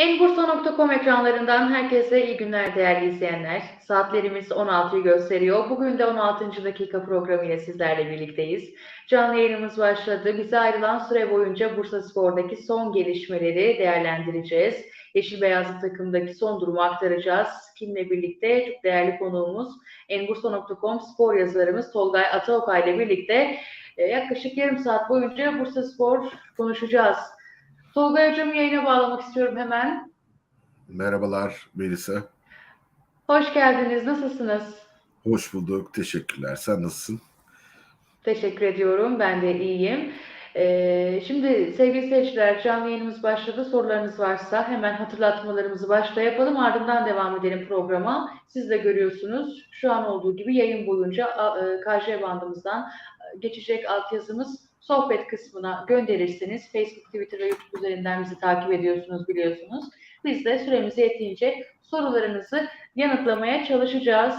Enbursa.com ekranlarından herkese iyi günler değerli izleyenler. Saatlerimiz 16'yı gösteriyor. Bugün de 16. dakika programı ile sizlerle birlikteyiz. Canlı yayınımız başladı. Bize ayrılan süre boyunca Bursa Spor'daki son gelişmeleri değerlendireceğiz. Yeşil Beyazlı takımdaki son durumu aktaracağız. Kimle birlikte? Çok değerli konuğumuz Enbursa.com spor yazarımız Tolgay Ataokay ile birlikte e, yaklaşık yarım saat boyunca Bursa Spor konuşacağız. Tolga Hocam'ı yayına bağlamak istiyorum hemen. Merhabalar Melisa. Hoş geldiniz. Nasılsınız? Hoş bulduk. Teşekkürler. Sen nasılsın? Teşekkür ediyorum. Ben de iyiyim. Ee, şimdi sevgili seyirciler canlı yayınımız başladı. Sorularınız varsa hemen hatırlatmalarımızı başta yapalım. Ardından devam edelim programa. Siz de görüyorsunuz şu an olduğu gibi yayın boyunca e, KJ bandımızdan e, geçecek altyazımız sohbet kısmına gönderirsiniz. Facebook, Twitter ve YouTube üzerinden bizi takip ediyorsunuz biliyorsunuz. Biz de süremiz yettiğince sorularınızı yanıtlamaya çalışacağız.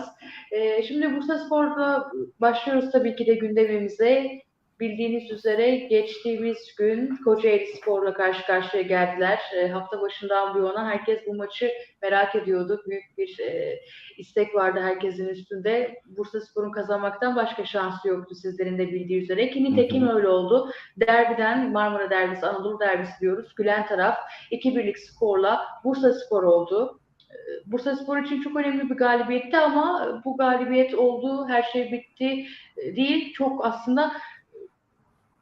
Ee, şimdi Bursa Spor'da başlıyoruz tabii ki de gündemimize. Bildiğiniz üzere geçtiğimiz gün Kocaeli Spor'la karşı karşıya geldiler. E, hafta başından bu yana herkes bu maçı merak ediyordu. Büyük bir e, istek vardı herkesin üstünde. Bursa Spor'un kazanmaktan başka şansı yoktu sizlerin de bildiği üzere. Ki nitekim öyle oldu. Derbiden Marmara Derbisi, Anadolu Derbisi diyoruz. Gülen taraf 2-1'lik skorla Bursa Spor oldu. Bursa Spor için çok önemli bir galibiyetti ama bu galibiyet oldu, her şey bitti değil. Çok aslında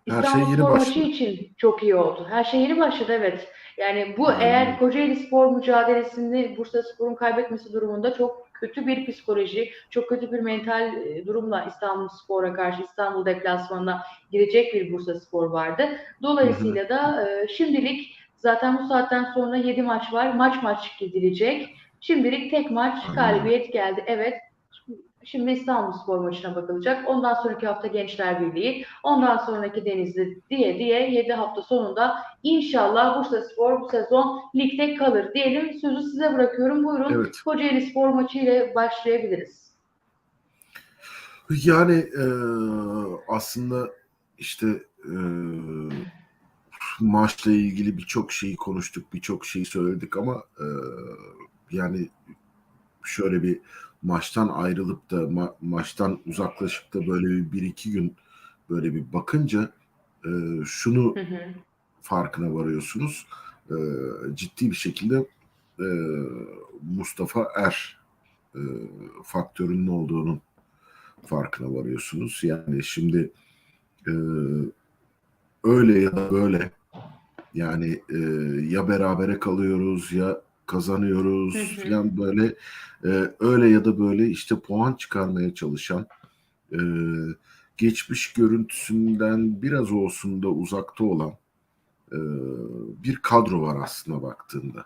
her şey yeni Spor başladı. maçı için çok iyi oldu. Her şey yeni başladı evet. Yani bu Hmm. eğer Kocaeli Spor mücadelesini Bursa Spor'un kaybetmesi durumunda çok kötü bir psikoloji, çok kötü bir mental e, durumla İstanbul Spor'a karşı İstanbul deplasmanına girecek bir Bursa Spor vardı. Dolayısıyla da e, şimdilik zaten bu saatten sonra 7 maç var. Maç maç gidilecek. Şimdilik tek maç galibiyet geldi. Evet. Şimdi İstanbul Spor maçına bakılacak. Ondan sonraki hafta Gençler Birliği. Ondan sonraki Denizli diye diye 7 hafta sonunda inşallah Bursa Spor bu sezon ligde kalır diyelim. Sözü size bırakıyorum. Buyurun. Evet. Kocaeli Spor maçı ile başlayabiliriz. Yani e, aslında işte e, maçla ilgili birçok şeyi konuştuk, birçok şeyi söyledik ama e, yani şöyle bir maçtan ayrılıp da ma- maçtan uzaklaşıp da böyle bir, bir iki gün böyle bir bakınca e, şunu Hı hı. farkına varıyorsunuz. E, ciddi bir şekilde e, Mustafa Er e, faktörünün olduğunun farkına varıyorsunuz. Yani şimdi e, öyle ya da böyle yani e, ya berabere kalıyoruz ya kazanıyoruz Hı hı. falan böyle e, öyle ya da böyle işte puan çıkarmaya çalışan e, geçmiş görüntüsünden biraz olsun da uzakta olan e, bir kadro var aslına baktığında.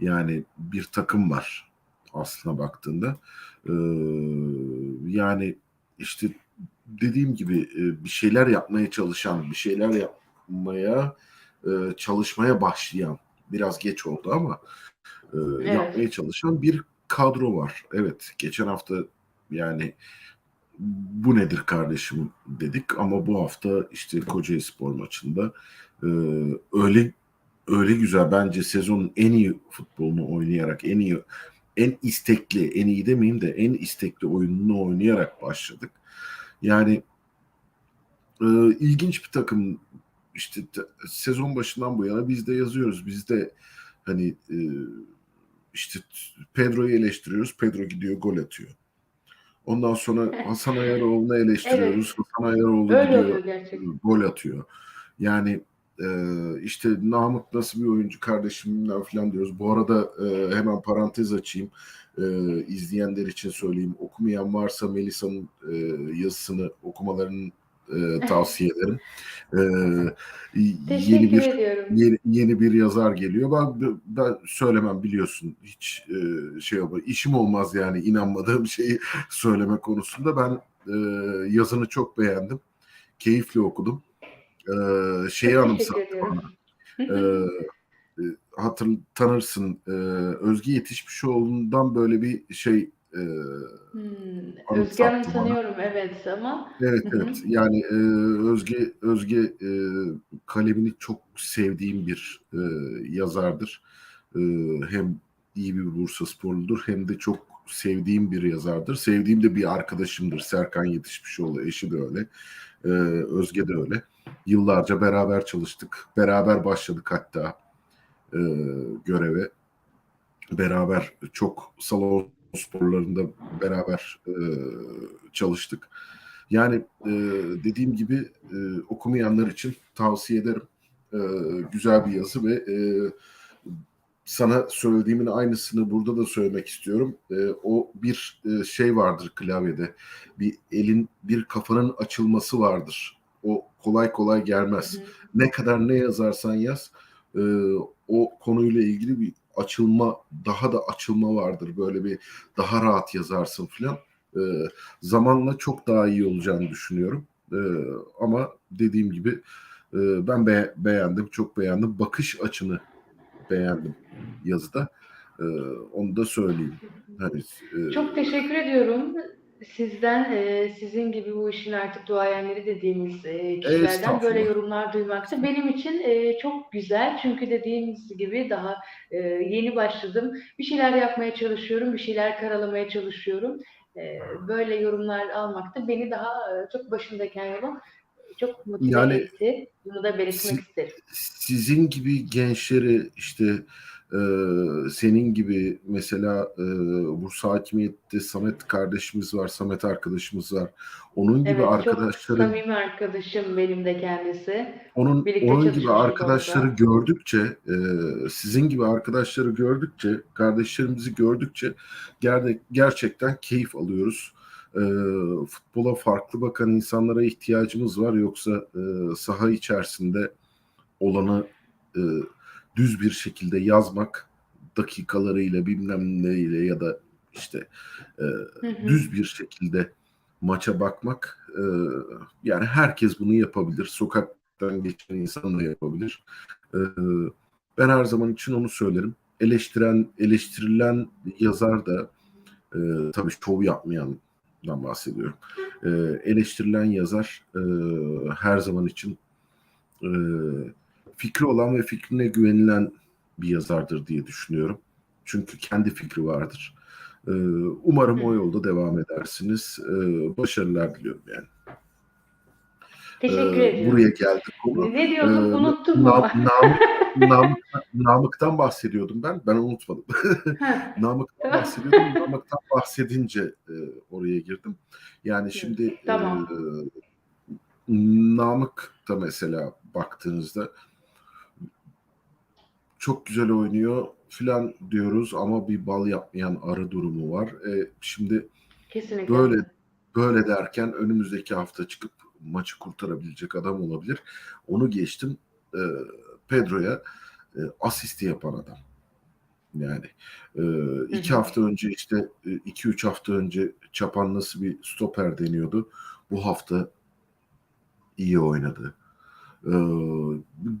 Yani bir takım var aslına baktığında. E, yani işte dediğim gibi e, bir şeyler yapmaya çalışan, bir şeyler yapmaya e, çalışmaya başlayan biraz geç oldu ama e, Evet. yapmaya çalışan bir kadro var. Evet, geçen hafta yani bu nedir kardeşim dedik ama bu hafta işte Kocaeli Spor maçında e, öyle öyle güzel bence sezonun en iyi futbolunu oynayarak en iyi en istekli en iyi demeyeyim de en istekli oyununu oynayarak başladık. Yani e, ilginç bir takım işte te- sezon başından bu yana biz de yazıyoruz. Biz de hani e, işte Pedro'yu eleştiriyoruz. Pedro gidiyor gol atıyor. Ondan sonra Hasan Ayaroğlu'nu eleştiriyoruz. Hasan Ayaroğlu Öyle gidiyor gerçekten. gol atıyor. Yani e, işte Namık nasıl bir oyuncu kardeşimden falan diyoruz. Bu arada e, hemen parantez açayım. E, izleyenler için söyleyeyim. Okumayan varsa Melisa'nın e, yazısını okumalarını e, tavsiye ederim. E, yeni bir ediyorum. yeni, yeni bir yazar geliyor. Ben, ben söylemem biliyorsun. Hiç e, şey yapma. işim olmaz yani inanmadığım şeyi söyleme konusunda. Ben e, yazını çok beğendim. Keyifle okudum. E, şeyi anımsattı bana. E, e, hatır, tanırsın. E, Özge Yetişmişoğlu'ndan böyle bir şey e, Hmm, Özge Hanım bana. tanıyorum evet ama Evet Hı hı. evet yani e, Özge Özge e, kalemini çok sevdiğim bir e, yazardır. E, e, hem iyi bir Bursa sporludur hem de çok sevdiğim bir yazardır. Sevdiğim de bir arkadaşımdır. Serkan Yetişmişoğlu eşi de öyle. E, Özge de öyle. Yıllarca beraber çalıştık. Beraber başladık hatta e, göreve. Beraber çok salon sporlarında beraber e, çalıştık. Yani e, dediğim gibi e, okumayanlar için tavsiye ederim. E, güzel bir yazı ve e, sana söylediğimin aynısını burada da söylemek istiyorum. E, o bir e, şey vardır klavyede. Bir elin, bir kafanın açılması vardır. O kolay kolay gelmez. Hı hı. Ne kadar ne yazarsan yaz, e, o konuyla ilgili bir açılma, daha da açılma vardır. Böyle bir daha rahat yazarsın filan. E, zamanla çok daha iyi olacağını düşünüyorum. E, ama dediğim gibi e, ben be- beğendim, çok beğendim. Bakış açını beğendim yazıda. E, onu da söyleyeyim. Hani, e, Çok teşekkür ediyorum. Sizden, e, sizin gibi bu işin artık duayenleri dediğimiz e, kişilerden böyle yorumlar duymak da benim için e, çok güzel. Çünkü dediğiniz gibi daha e, yeni başladım. Bir şeyler yapmaya çalışıyorum, bir şeyler karalamaya çalışıyorum. E, böyle yorumlar almak da beni daha e, çok başındayken yolun çok motive Yani etti. Bunu da belirtmek si- isterim. sizin gibi gençleri işte e, senin gibi mesela e, Bursa Hakimiyet'te Samet kardeşimiz var, Samet arkadaşımız var. Onun gibi Evet, çok arkadaşları samimi arkadaşım benim de kendisi. onun Birlikte onun gibi arkadaşları orada. gördükçe e, sizin gibi arkadaşları gördükçe kardeşlerimizi gördükçe ger- gerçekten keyif alıyoruz. E, futbola farklı bakan insanlara ihtiyacımız var yoksa e, saha içerisinde olanı e, düz bir şekilde yazmak dakikalarıyla bilmem neyle ya da işte e, Hı hı. düz bir şekilde maça bakmak e, yani herkes bunu yapabilir. Sokaktan geçen insan da yapabilir. E, ben her zaman için onu söylerim. Eleştiren, eleştirilen yazar da e, tabii şov yapmayandan bahsediyorum. E, eleştirilen yazar e, her zaman için e, fikri olan ve fikrine güvenilen bir yazardır diye düşünüyorum. Çünkü kendi fikri vardır. Ee, umarım o yolda devam edersiniz. Ee, başarılar diliyorum yani. Teşekkür Ee, ediyorum. buraya geldik konu. Ne diyordum? Ee, Unuttum Na- ama. Namık, Namık, Namık'tan bahsediyordum ben. Ben unutmadım. Namık'tan bahsediyordum. Namık'tan bahsedince e, oraya girdim. Yani şimdi Tamam. e, Namık da mesela baktığınızda çok güzel oynuyor filan diyoruz ama bir bal yapmayan arı durumu var. E, şimdi Kesinlikle. böyle böyle derken önümüzdeki hafta çıkıp maçı kurtarabilecek adam olabilir. Onu geçtim. E, Pedro'ya e, asisti yapan adam. Yani e, iki hı. hafta önce işte e, iki üç hafta önce Çapan nasıl bir stoper deniyordu. Bu hafta iyi oynadı. Ee,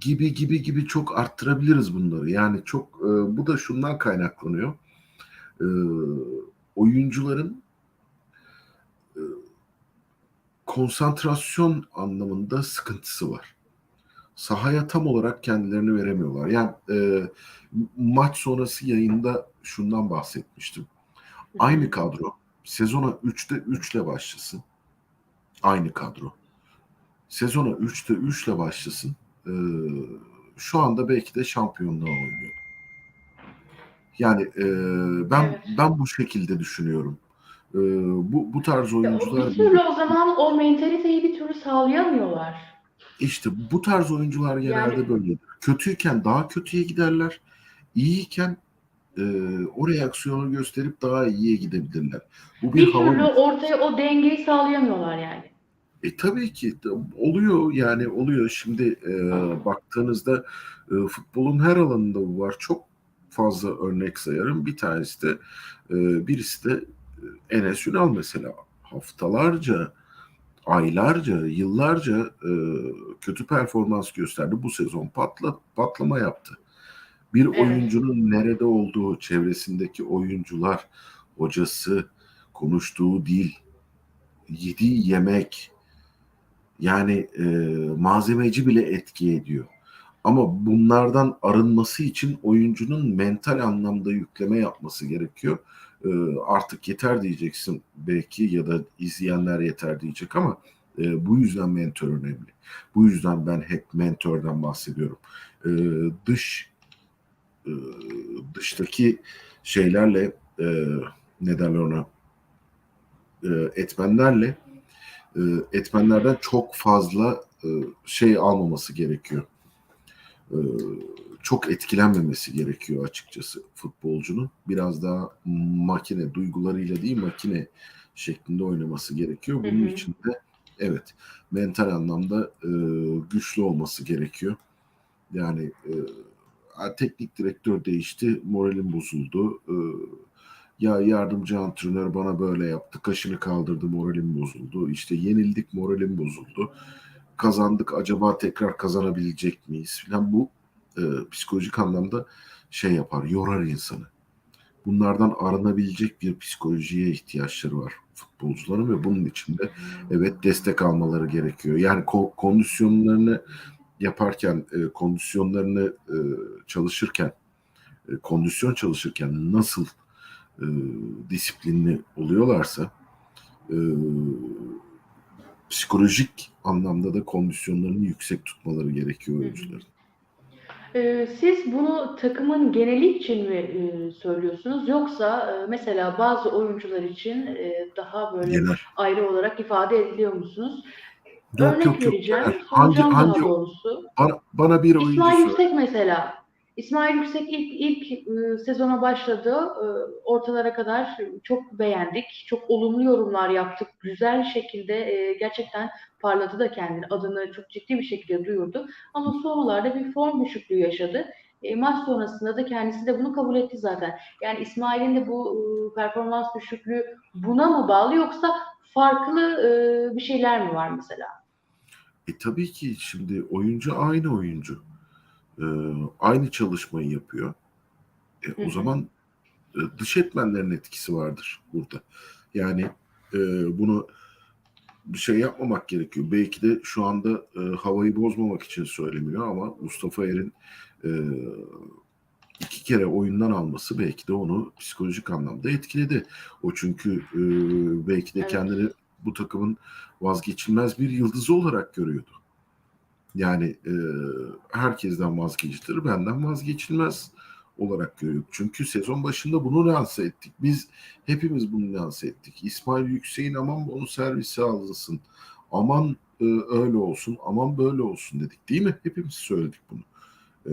gibi gibi gibi çok arttırabiliriz bunları. Yani çok e, bu da şundan kaynaklanıyor. Ee, oyuncuların e, konsantrasyon anlamında sıkıntısı var. Sahaya tam olarak kendilerini veremiyorlar. Yani e, maç sonrası yayında şundan bahsetmiştim. Aynı kadro sezona 3'te 3 ile başlasın. Aynı kadro. Sezona 3'te 3 ile başlasın. Ee, şu anda belki de şampiyonluğa oynuyor. Yani e, ben Evet. ben bu şekilde düşünüyorum. Ee, bu bu tarz oyuncular bir türlü o zaman o mentaliteyi bir türlü sağlayamıyorlar. işte bu tarz oyuncular genelde Yani- böyledir. Kötüyken daha kötüye giderler. İyiyken e, o reaksiyonu gösterip daha iyiye gidebilirler. Bu bir, Bir hava türlü ortaya o dengeyi sağlayamıyorlar yani. E tabii ki oluyor yani oluyor. Şimdi e, baktığınızda e, futbolun her alanında bu var. Çok fazla örnek sayarım. Bir tanesi de e, birisi de e, Enes Ünal mesela haftalarca, aylarca, yıllarca e, kötü performans gösterdi. Bu sezon patla, patlama yaptı. Bir Evet. oyuncunun nerede olduğu, çevresindeki oyuncular, hocası, konuştuğu dil, yediği yemek, yani e, malzemeci bile etki ediyor. Ama bunlardan arınması için oyuncunun mental anlamda yükleme yapması gerekiyor. Ee, artık yeter diyeceksin belki ya da izleyenler yeter diyecek ama e, bu yüzden mentor önemli. Bu yüzden ben hep mentordan bahsediyorum. Ee, dış e, dıştaki şeylerle e, ne ona e, etmenlerle e, etmenlerden çok fazla e, şey almaması gerekiyor. E, çok etkilenmemesi gerekiyor açıkçası futbolcunun. Biraz daha makine duygularıyla değil makine şeklinde oynaması gerekiyor. Bunun Hı hı. için de evet mental anlamda e, güçlü olması gerekiyor. Yani e, teknik direktör değişti, moralim bozuldu. E, ya yardımcı antrenör bana böyle yaptı, kaşını kaldırdı, moralim bozuldu. İşte yenildik, moralim bozuldu. Kazandık, acaba tekrar kazanabilecek miyiz? Falan bu e, psikolojik anlamda şey yapar, yorar insanı. Bunlardan arınabilecek bir psikolojiye ihtiyaçları var futbolcuların ve bunun için de evet destek almaları gerekiyor. Yani ko- kondisyonlarını yaparken, e, kondisyonlarını e, çalışırken, e, kondisyon çalışırken nasıl e, disiplinli oluyorlarsa e, psikolojik anlamda da kondisyonlarını yüksek tutmaları gerekiyor oyuncuların. Ee, Siz bunu takımın geneli için mi e, söylüyorsunuz yoksa e, mesela bazı oyuncular için e, daha böyle Genel. ayrı olarak ifade ediliyor musunuz? Yok Örnek yok yok. vereceğim, genel. Hangi, hangi bana, bana bir oyuncu İsmail. Yüksek mesela. İsmail Yüksek ilk ilk e, sezona başladı. E, ortalara kadar çok beğendik. Çok olumlu yorumlar yaptık. Güzel şekilde e, gerçekten parladı da kendini. Adını çok ciddi bir şekilde duyurdu. Ama sonralarda bir form düşüklüğü yaşadı. E, maç sonrasında da kendisi de bunu kabul etti zaten. Yani İsmail'in de bu e, performans düşüklüğü buna mı bağlı yoksa farklı e, bir şeyler mi var mesela? E tabii ki şimdi oyuncu aynı oyuncu. Ee, aynı çalışmayı yapıyor. E, o hı. zaman e, dış etmenlerin etkisi vardır burada. Yani e, bunu bir şey yapmamak gerekiyor. Belki de şu anda e, havayı bozmamak için söylemiyor ama Mustafa Er'in e, iki kere oyundan alması belki de onu psikolojik anlamda etkiledi. O çünkü e, belki de Evet. kendini bu takımın vazgeçilmez bir yıldızı olarak görüyordu. Yani e, herkesten vazgeçilir, benden vazgeçilmez olarak görüyor. Çünkü sezon başında bunu lanse ettik. Biz hepimiz bunu lanse ettik. İsmail Yüksek'in aman onu servise alınsın. Aman e, öyle olsun, aman böyle olsun dedik. Değil mi? Hepimiz söyledik bunu. E,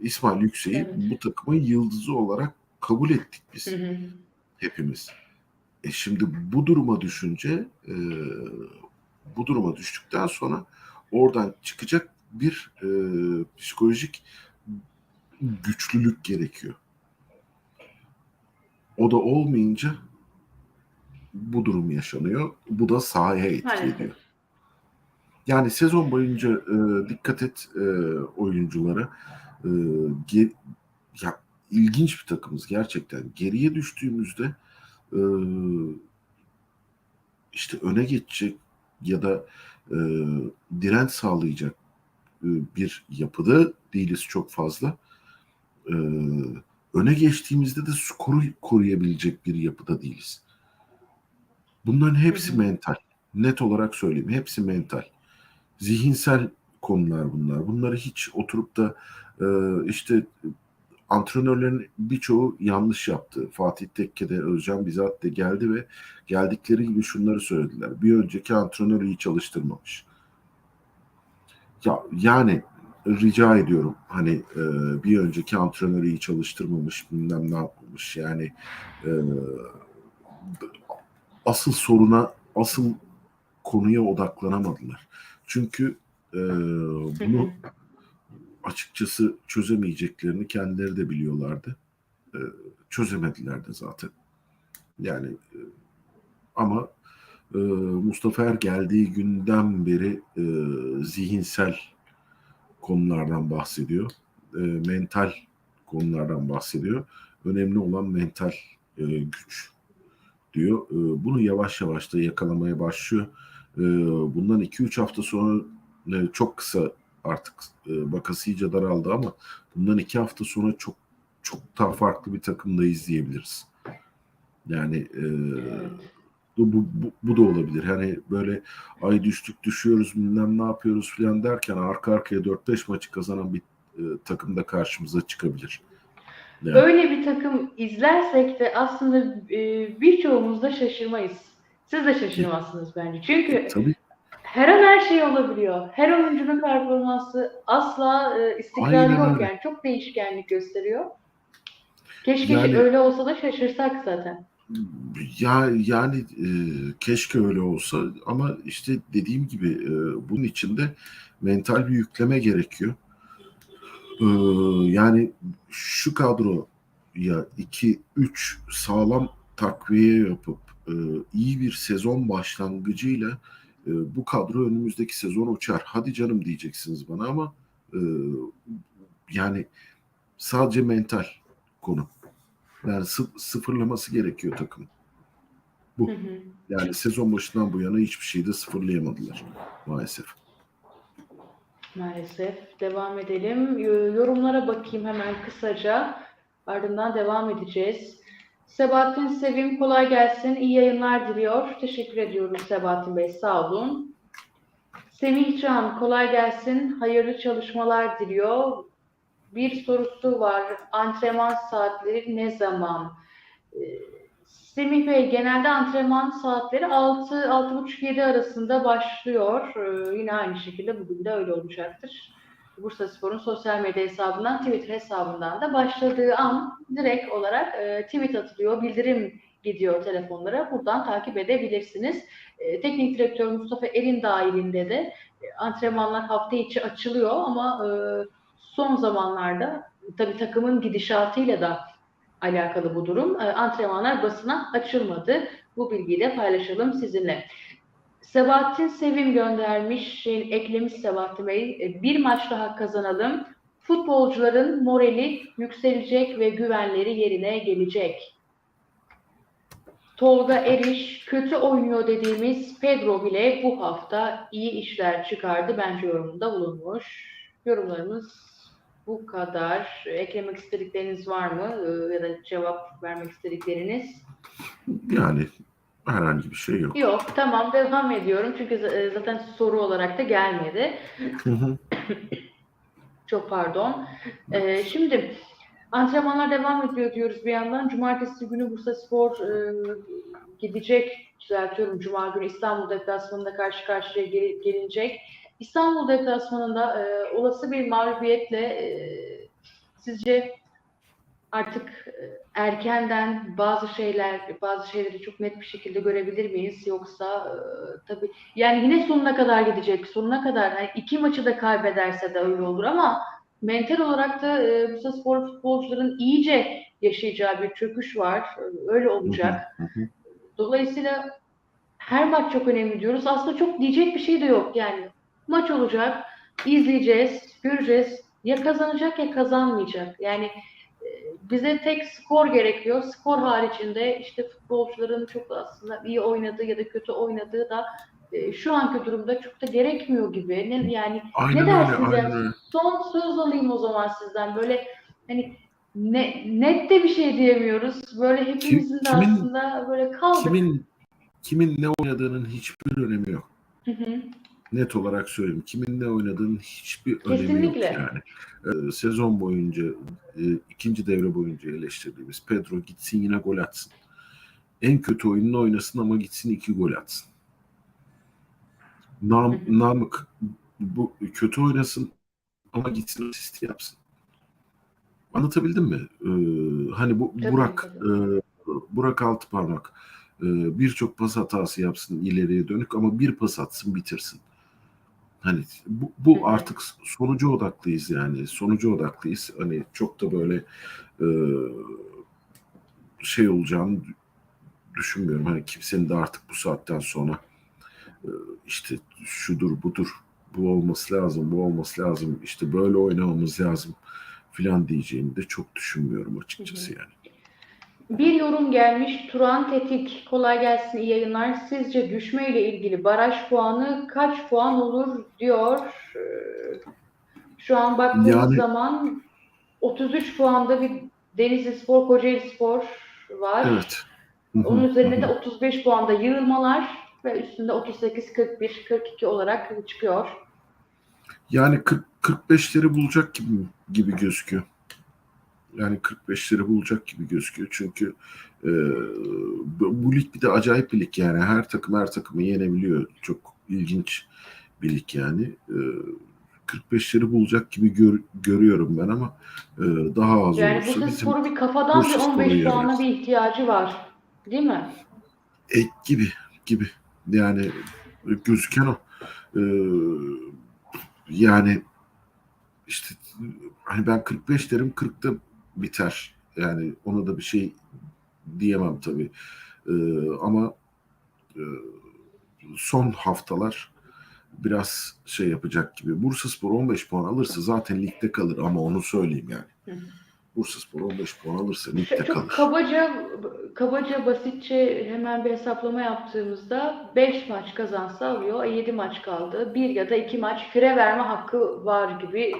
İsmail Yüksek'i Evet. bu takımın yıldızı olarak kabul ettik biz Hı hı. hepimiz. E şimdi bu duruma düşünce e, bu duruma düştükten sonra oradan çıkacak bir e, psikolojik güçlülük gerekiyor. O da olmayınca bu durum yaşanıyor. Bu da sahaya etki ediyor. Yani sezon boyunca e, dikkat et e, oyunculara. E, ge- ya ilginç bir takımız gerçekten. Geriye düştüğümüzde e, işte öne geçecek ya da e, direnç sağlayacak e, bir yapıda değiliz çok fazla. E, öne geçtiğimizde de skoru koruyabilecek bir yapıda değiliz. Bunların hepsi mental. Net olarak söyleyeyim. Hepsi mental. Zihinsel konular bunlar. Bunları hiç oturup da e, işte antrenörlerin birçoğu yanlış yaptı. Fatih Tekke de Özcan Bizat de geldi ve geldikleri gibi şunları söylediler. Bir önceki antrenör iyi çalıştırmamış. Ya yani rica ediyorum hani e, bir önceki antrenörü iyi çalıştırmamış bilmem ne yapmamış yani e, asıl soruna asıl konuya odaklanamadılar. Çünkü e, bunu. Açıkçası çözemeyeceklerini kendileri de biliyorlardı. E, çözemediler de zaten. Yani e, ama e, Mustafa Er geldiği günden beri e, zihinsel konulardan bahsediyor. E, mental konulardan bahsediyor. Önemli olan mental e, güç diyor. E, bunu yavaş yavaş da yakalamaya başlıyor. E, bundan 2-3 hafta sonra e, çok kısa Artık e, bakası iyice daraldı ama bundan iki hafta sonra çok çok daha farklı bir takım da izleyebiliriz. Yani e, Evet. bu, bu, bu, da olabilir. Hani böyle ay düştük düşüyoruz bilmem ne yapıyoruz falan derken arka arkaya 4-5 maçı kazanan bir e, takım da karşımıza çıkabilir. Yani, Öyle bir takım izlersek de aslında e, birçoğumuz da şaşırmayız. Siz de şaşırmazsınız bence. Çünkü tabii her an her şey olabiliyor. Her oyuncunun performansı asla e, istikrarlı yok yani. Çok değişkenlik gösteriyor. Keşke Yani- öyle olsa da şaşırsak zaten. Ya yani e, keşke öyle olsa ama işte dediğim gibi e, bunun içinde mental bir yükleme gerekiyor. E, yani şu kadro ya 2-3 sağlam takviye yapıp e, iyi bir sezon başlangıcıyla e, bu kadro önümüzdeki sezon uçar. Hadi canım diyeceksiniz bana ama e, yani sadece mental konu. Yani sı- sıfırlaması gerekiyor takım. Bu. Hı hı. Yani sezon başından bu yana hiçbir şeyi de sıfırlayamadılar maalesef. Maalesef. Devam edelim. Yorumlara bakayım hemen kısaca. Ardından devam edeceğiz. Sebahattin Sevim kolay gelsin. İyi yayınlar diliyor. Teşekkür ediyoruz Sebahattin Bey. Sağ olun. Semih Can kolay gelsin. Hayırlı çalışmalar diliyor. Bir sorusu var. Antrenman saatleri ne zaman? Ee, Semih Bey genelde antrenman saatleri 6-6.30-7 arasında başlıyor. Ee, yine aynı şekilde bugün de öyle olacaktır. Bursa Spor'un sosyal medya hesabından, Twitter hesabından da başladığı an direkt olarak e, tweet atılıyor, bildirim gidiyor telefonlara. Buradan takip edebilirsiniz. E, Teknik direktör Mustafa Erin dahilinde de e, antrenmanlar hafta içi açılıyor ama e, son zamanlarda tabii takımın gidişatıyla da alakalı bu durum. E, antrenmanlar basına açılmadı. Bu bilgiyi de paylaşalım sizinle. Sebahattin Sevim göndermiş, şey, eklemiş Sebahattin Bey. E, Bir maç daha kazanalım. Futbolcuların morali yükselecek ve güvenleri yerine gelecek. Tolga Eriş kötü oynuyor dediğimiz Pedro bile bu hafta iyi işler çıkardı. Bence yorumunda bulunmuş. Yorumlarımız bu kadar. Eklemek istedikleriniz var mı? Ee, Ya da cevap vermek istedikleriniz? Yani herhangi bir şey yok. Yok. Tamam devam ediyorum. Çünkü e, zaten soru olarak da gelmedi. Çok pardon. Ee, şimdi antrenmanlar devam ediyor diyoruz bir yandan. Cumartesi günü Bursa Spor e, gidecek. Düzeltiyorum. Cuma günü İstanbul deplasmanında karşı karşıya gel- gelinecek. İstanbul deplasmanında e, olası bir mağlubiyetle e, sizce artık e, erkenden bazı şeyler, bazı şeyleri çok net bir şekilde görebilir miyiz? Yoksa e, tabii yani yine sonuna kadar gidecek. Sonuna kadar hani iki maçı da kaybederse de öyle olur ama mental olarak da e, Bursa Spor futbolcuların iyice yaşayacağı bir çöküş var. E, Öyle olacak. Dolayısıyla her maç çok önemli diyoruz. Aslında çok diyecek bir şey de yok. Yani maç olacak, izleyeceğiz, göreceğiz. Ya kazanacak ya kazanmayacak. Yani bize tek skor gerekiyor. Skor haricinde işte futbolcuların çok da aslında iyi oynadığı ya da kötü oynadığı da e, şu anki durumda çok da gerekmiyor gibi. Ne, yani Aynen ne öyle, dersiniz aynen yani? öyle. Son söz alayım o zaman sizden. Böyle hani ne, net de bir şey diyemiyoruz. Böyle hepimizin de kimin- aslında böyle kaldık. Kimin kimin ne oynadığının hiçbir önemi yok. Hı hı. Net olarak söyleyeyim. Kimin ne oynadığının hiçbir önemi yok Kesinlikle. yani. Ee, sezon boyunca, e, ikinci devre boyunca eleştirdiğimiz Pedro gitsin yine gol atsın. En kötü oyununu oynasın ama gitsin iki gol atsın. Nam. Namık bu kötü oynasın ama gitsin asist yapsın. Anlatabildim mi? Ee, hani bu Tabii, Burak e, Burak Altıparmak e, birçok pas hatası yapsın ileriye dönük ama bir pas atsın bitirsin. Hani bu, bu artık sonuca odaklıyız yani. Sonuca odaklıyız. Hani çok da böyle e, şey olacağını düşünmüyorum. Hani kimsenin de artık bu saatten sonra e, işte şudur budur bu olması lazım bu olması lazım işte böyle oynamamız lazım filan diyeceğini de çok düşünmüyorum açıkçası yani. Bir yorum gelmiş. Turan Tetik. Kolay gelsin. iyi yayınlar. Sizce düşmeyle ilgili baraj puanı kaç puan olur diyor. Ee, Şu an baktığımız Yani- zaman 33 puanda bir Denizli Spor, Kocaeli Spor var. Evet. Onun üzerine de hı. 35 puanda yığılmalar ve üstünde 38, 41, 42 olarak çıkıyor. Yani 40 45'leri bulacak gibi gibi gözüküyor. Yani 45'leri bulacak gibi gözüküyor. Çünkü e, bu, bu lig bir de acayip bir lig yani. Her takım her takımı yenebiliyor. Çok ilginç bir lig yani. E, 45'leri bulacak gibi gör- görüyorum ben ama e, daha az Yani olursa bizim Spor'un bir kafadan bir Bursa Spor'u 15 puana bir ihtiyacı var. Değil mi? E, gibi gibi yani gözüken o. Ee, yani işte hani ben 45 derim 40'ta biter. Yani ona da bir şey diyemem tabii. Ee, ama e, son haftalar biraz şey yapacak gibi. Bursaspor 15 puan alırsa zaten ligde kalır ama onu söyleyeyim yani. Bursaspor 15 puan alırsa Şöyle ligde Çok kalır. kabaca kabaca basitçe hemen bir hesaplama yaptığımızda 5 maç kazansa alıyor. 7 maç kaldı. 1 ya da 2 maç fire verme hakkı var gibi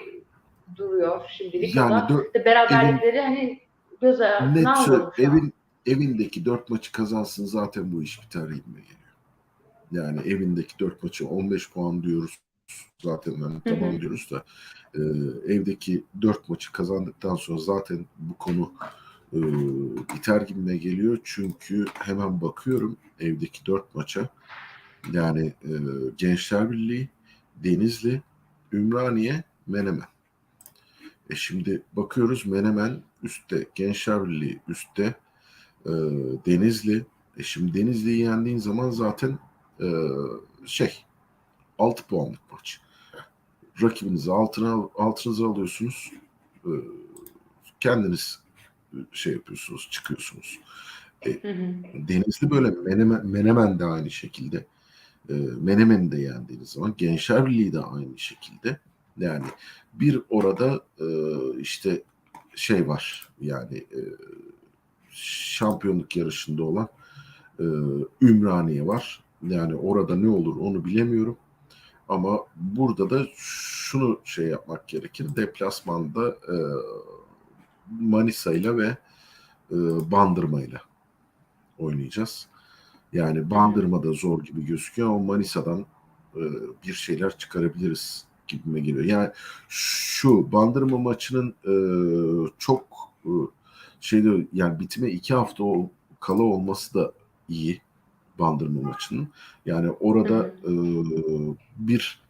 duruyor şimdilik Yani ama dö- işte beraberlikleri hani göz şu an. evin evindeki dört maçı kazansın zaten bu iş biter gibime geliyor. Yani evindeki dört maçı 15 puan diyoruz zaten hı. tamam diyoruz da e, evdeki dört maçı kazandıktan sonra zaten bu konu e, biter gibime geliyor. Çünkü hemen bakıyorum evdeki dört maça yani e, Gençler Birliği, Denizli, Ümraniye, Menemen. E şimdi bakıyoruz Menemen üstte, Gençler Birliği üstte, e, Denizli. E şimdi Denizli'yi yendiğin zaman zaten e, şey 6 puanlık maç. Rakibinizi altına altınıza alıyorsunuz. E, kendiniz e, şey yapıyorsunuz, çıkıyorsunuz. Hı hı. Denizli böyle Menemen, Menemen de aynı şekilde. E, Menemen'i de yendiğiniz zaman Gençler Birliği de aynı şekilde. Yani bir orada e, işte şey var yani e, şampiyonluk yarışında olan e, Ümraniye var. Yani orada ne olur onu bilemiyorum. Ama burada da şunu şey yapmak gerekir. Deplasmanda e, Manisa'yla ve e, Bandırma'yla oynayacağız. Yani Bandırma'da zor gibi gözüküyor ama Manisa'dan e, bir şeyler çıkarabiliriz gibime geliyor. Yani şu Bandırma maçının e, çok e, şeyde yani bitime iki hafta o, kala olması da iyi Bandırma maçının. Yani orada e, bir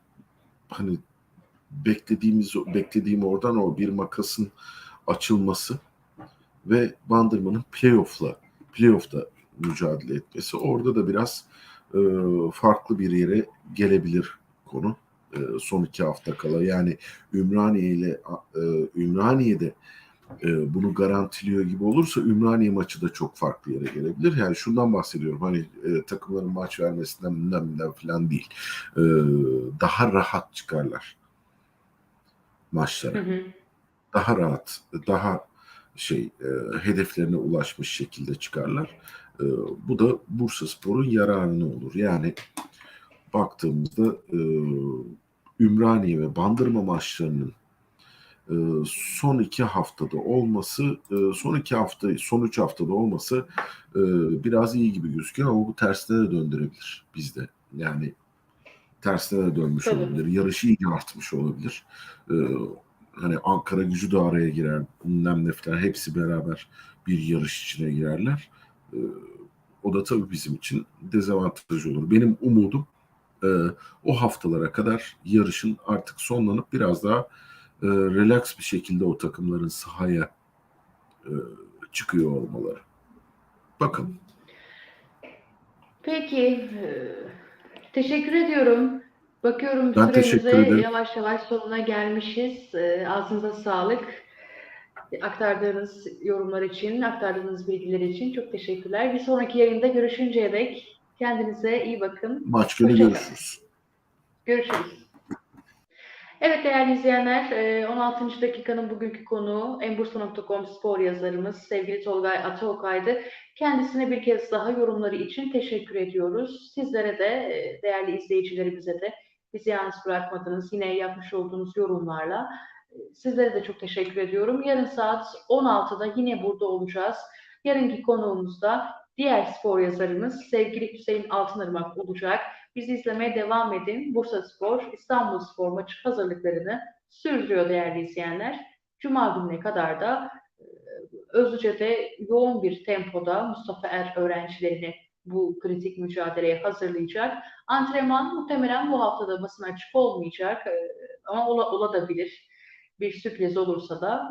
hani beklediğimiz beklediğim oradan o bir makasın açılması ve Bandırma'nın playoff'la playoff'ta mücadele etmesi orada da biraz e, farklı bir yere gelebilir konu. E, son iki hafta kala yani Ümraniye ile e, Ümraniye'de e, bunu garantiliyor gibi olursa Ümraniye maçı da çok farklı yere gelebilir. Yani şundan bahsediyorum hani e, takımların maç vermesinden bilmem falan değil. E, daha rahat çıkarlar maçlara. Hı hı. Daha rahat, daha şey e, hedeflerine ulaşmış şekilde çıkarlar. E, bu da Bursa Spor'un yararına olur. Yani baktığımızda e, Ümraniye ve Bandırma maçlarının e, son iki haftada olması, e, son iki hafta, son üç haftada olması e, biraz iyi gibi gözüküyor ama bu tersine de döndürebilir bizde. Yani tersine de dönmüş Tabii. olabilir. Yarışı iyice artmış olabilir. E, hani Ankara gücü de araya girer, bilmem ne falan hepsi beraber bir yarış içine girerler. E, o da tabii bizim için dezavantaj olur. Benim umudum e, o haftalara kadar yarışın artık sonlanıp biraz daha e, relax bir şekilde o takımların sahaya e, çıkıyor olmaları. Bakalım. Peki, e, teşekkür ediyorum. Bakıyorum Ben süremize yavaş yavaş sonuna gelmişiz. E, Ağzınıza sağlık. Aktardığınız yorumlar için, aktardığınız bilgiler için çok teşekkürler. Bir sonraki yayında görüşünceye dek kendinize iyi bakın. Maç günü görüşürüz. Görüşürüz. Evet değerli izleyenler, e, 16. dakikanın bugünkü konuğu Embursa.com spor yazarımız sevgili Tolgay Ataokay'dı. Kendisine bir kez daha yorumları için teşekkür ediyoruz. Sizlere de, e, değerli izleyicilerimize de Bizi yalnız bırakmadınız. Yine yapmış olduğunuz yorumlarla. Sizlere de çok teşekkür ediyorum. Yarın saat 16'da yine burada olacağız. Yarınki konuğumuz da diğer spor yazarımız sevgili Hüseyin Altınırmak olacak. Bizi izlemeye devam edin. Bursa Spor, İstanbul Spor maçı hazırlıklarını sürdürüyor değerli izleyenler. Cuma gününe kadar da e, Özlüce'de yoğun bir tempoda Mustafa Er öğrencilerini bu kritik mücadeleye hazırlayacak. Antrenman muhtemelen bu haftada basın açık olmayacak e, ama ola, olabilir. Bir sürpriz olursa da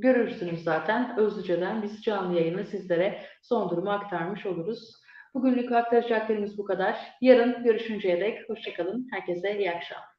görürsünüz zaten. Özlüce'den biz canlı yayını sizlere son durumu aktarmış oluruz. Bugünlük aktaracaklarımız bu kadar. Yarın görüşünceye dek hoşçakalın. Herkese iyi akşamlar.